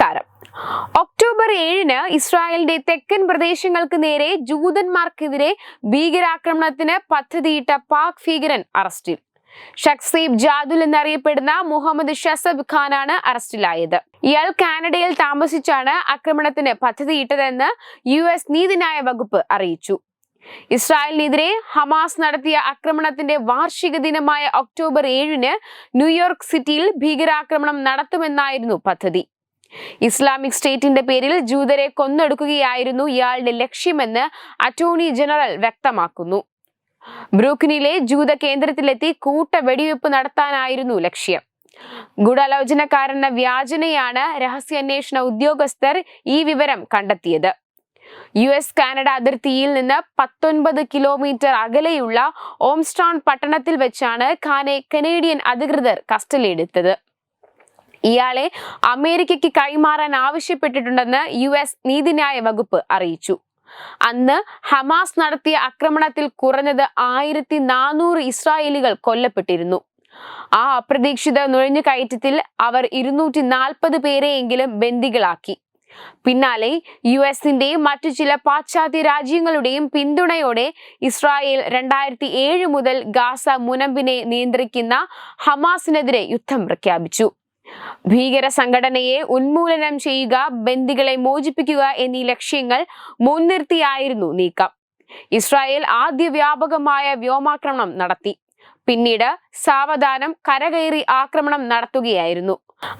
നമസ്കാരം. ഒക്ടോബർ ഏഴിന് ഇസ്രായേലിന്റെ തെക്കൻ പ്രദേശങ്ങൾക്ക് നേരെ ജൂതന്മാർക്കെതിരെ ഭീകരാക്രമണത്തിന് പദ്ധതിയിട്ട പാക് ഭീകരൻ അറസ്റ്റിൽ. ഷക്സീബ് ജാദുൽ എന്നറിയപ്പെടുന്ന മുഹമ്മദ് ഷസബ് ഖാനാണ് അറസ്റ്റിലായത്. ഇയാൾ കാനഡയിൽ താമസിച്ചാണ് ആക്രമണത്തിന് പദ്ധതിയിട്ടതെന്ന് യു എസ് നീതിന്യായ വകുപ്പ് അറിയിച്ചു. ഇസ്രായേലിനെതിരെ ഹമാസ് നടത്തിയ ആക്രമണത്തിന്റെ വാർഷിക ദിനമായ ഒക്ടോബർ ഏഴിന് ന്യൂയോർക്ക് സിറ്റിയിൽ ഭീകരാക്രമണം നടത്തുമെന്നായിരുന്നു പദ്ധതി. ഇസ്ലാമിക് സ്റ്റേറ്റിന്റെ പേരിൽ ജൂതരെ കൊന്നൊടുക്കുകയായിരുന്നു ഇയാളുടെ ലക്ഷ്യമെന്ന് അറ്റോർണി ജനറൽ വ്യക്തമാക്കുന്നു. ബ്രൂക്കിനിലെ ജൂത കേന്ദ്രത്തിലെത്തി കൂട്ട വെടിവെപ്പ് നടത്താനായിരുന്നു ലക്ഷ്യം. ഗൂഢാലോചനക്കാരെന്ന വ്യാജനയാണ് രഹസ്യാന്വേഷണ ഉദ്യോഗസ്ഥർ ഈ വിവരം കണ്ടെത്തിയത്. യു എസ് കാനഡ അതിർത്തിയിൽ നിന്ന് പത്തൊൻപത് കിലോമീറ്റർ അകലെയുള്ള ഓംസ്ട്രോൺ പട്ടണത്തിൽ വെച്ചാണ് ഖാനെ കനേഡിയൻ അധികൃതർ കസ്റ്റഡിയിലെടുത്തത്. ഇയാളെ അമേരിക്കയ്ക്ക് കൈമാറാൻ ആവശ്യപ്പെട്ടിട്ടുണ്ടെന്ന് യു എസ് നീതിന്യായ വകുപ്പ് അറിയിച്ചു. അന്ന് ഹമാസ് നടത്തിയ ആക്രമണത്തിൽ കുറഞ്ഞത് ആയിരത്തി നാനൂറ് ഇസ്രായേലികൾ കൊല്ലപ്പെട്ടിരുന്നു. ആ അപ്രതീക്ഷിത നുഴഞ്ഞുകയറ്റത്തിൽ അവർ ഇരുന്നൂറ്റി നാൽപ്പത് പേരെയെങ്കിലും ബന്ദികളാക്കി. പിന്നാലെ യു എസിന്റെയും മറ്റു ചില പാശ്ചാത്യ രാജ്യങ്ങളുടെയും പിന്തുണയോടെ ഇസ്രായേൽ രണ്ടായിരത്തി ഏഴ് മുതൽ ഗാസ മുനമ്പിനെ നിയന്ത്രിക്കുന്ന ഹമാസിനെതിരെ യുദ്ധം പ്രഖ്യാപിച്ചു. ഭീകര സംഘടനയെ ഉന്മൂലനം ചെയ്യുക ബന്ദികളെ മോചിപ്പിക്കുക എന്നീ ലക്ഷ്യങ്ങൾ മുൻനിർത്തിയായിരുന്നു നീക്കം. ഇസ്രായേൽ ആദ്യ വ്യാപകമായ വ്യോമാക്രമണം നടത്തി. പിന്നീട് സാവധാനം കരകയറി ആക്രമണം നടത്തുകയായിരുന്നു.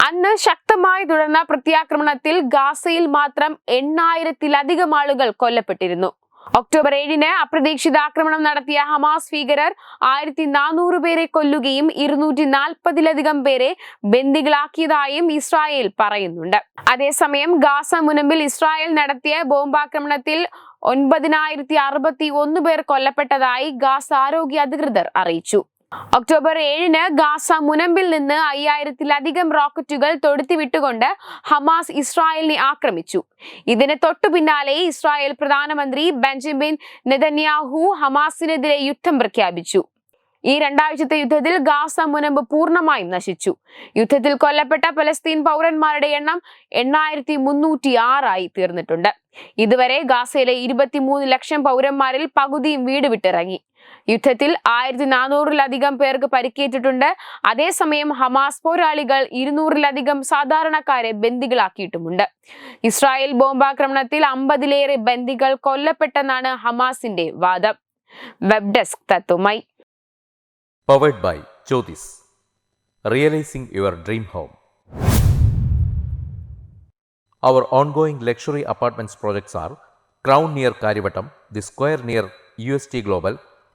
അന്ന് ശക്തമായി തുടർന്ന പ്രത്യാക്രമണത്തിൽ ഗാസയിൽ മാത്രം എണ്ണായിരത്തിലധികം ആളുകൾ കൊല്ലപ്പെട്ടിരുന്നു. ഒക്ടോബർ ഏഴിന് അപ്രതീക്ഷിത ആക്രമണം നടത്തിയ ഹമാസ് ഭീകരർ ആയിരത്തി നാനൂറ് പേരെ കൊല്ലുകയും ഇരുന്നൂറ്റി നാൽപ്പതിലധികം പേരെ ബന്ദികളാക്കിയതായും ഇസ്രായേൽ പറയുന്നുണ്ട്. അതേസമയം ഗാസ മുനമ്പിൽ ഇസ്രായേൽ നടത്തിയ ബോംബാക്രമണത്തിൽ ഒൻപതിനായിരത്തി അറുപത്തി ഒന്ന് പേർ കൊല്ലപ്പെട്ടതായി ഗാസ ആരോഗ്യ അധികൃതർ അറിയിച്ചു. ഒക്ടോബർ ഏഴിന് ഗാസ മുനമ്പിൽ നിന്ന് അയ്യായിരത്തിലധികം റോക്കറ്റുകൾ തൊടുത്തിവിട്ടുകൊണ്ട് ഹമാസ് ഇസ്രായേലിനെ ആക്രമിച്ചു. ഇതിന് തൊട്ടു പിന്നാലെ ഇസ്രായേൽ പ്രധാനമന്ത്രി ബെഞ്ചമിൻ നെതന്യാഹു ഹമാസിനെതിരെ യുദ്ധം പ്രഖ്യാപിച്ചു. ഈ രണ്ടാഴ്ചത്തെ യുദ്ധത്തിൽ ഗാസ മുനമ്പ് പൂർണമായും നശിച്ചു. യുദ്ധത്തിൽ കൊല്ലപ്പെട്ട പലസ്തീൻ പൗരന്മാരുടെ എണ്ണം എണ്ണായിരത്തി മുന്നൂറ്റി ആറായി തീർന്നിട്ടുണ്ട്. ഇതുവരെ ഗാസയിലെ ഇരുപത്തിമൂന്ന് ലക്ഷം പൗരന്മാരിൽ പകുതിയും വീട് വിട്ടിറങ്ങി. യുദ്ധത്തിൽ ആയിരത്തി നാനൂറിലധികം പേർക്ക് പരിക്കേറ്റിട്ടുണ്ട്. അതേസമയം ഹമാസ് പോരാളികൾ ഇരുന്നൂറിലധികം സാധാരണക്കാരെ ബന്ദികളാക്കിയിട്ടുമുണ്ട്. ഇസ്രായേൽ ബോംബാക്രമണത്തിൽ അമ്പതിലേറെ ബന്ദികൾ കൊല്ലപ്പെട്ടെന്നാണ് ഹമാസിന്റെ വാദം. Web desk തത്വമായി powered by Jyothis realising your dream home the square near U S T Crown